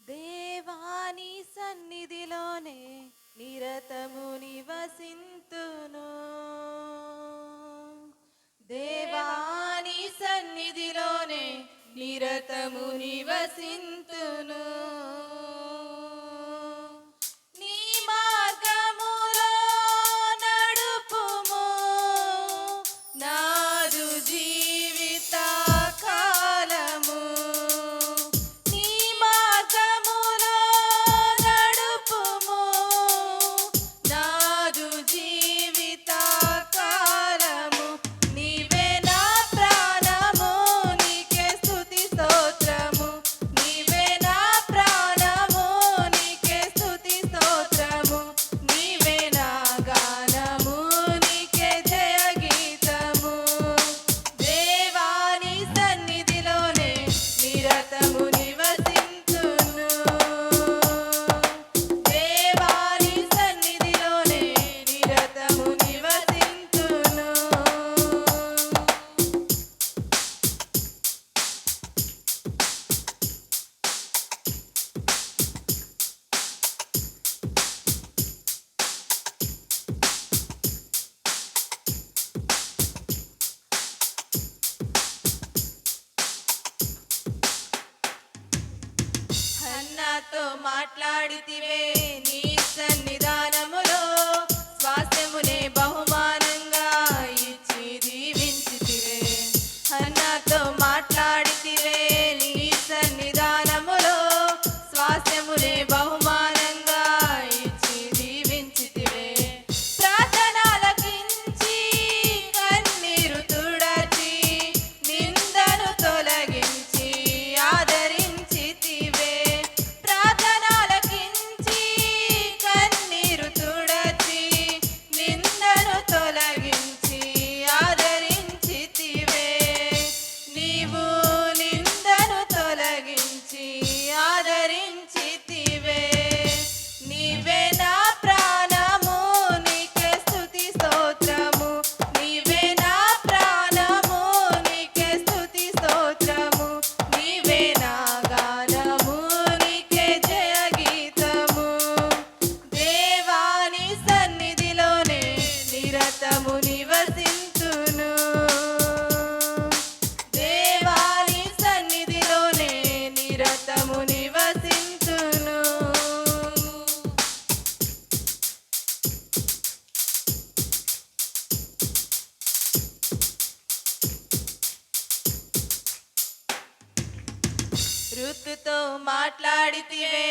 దేవాని సన్నిధిలోనే నిరతము నివసింతును. దేవాని సన్నిధిలోనే నిరతము నివసింతును. మాట్లాడితివే నీ యూత్తో మాట్లాడితివే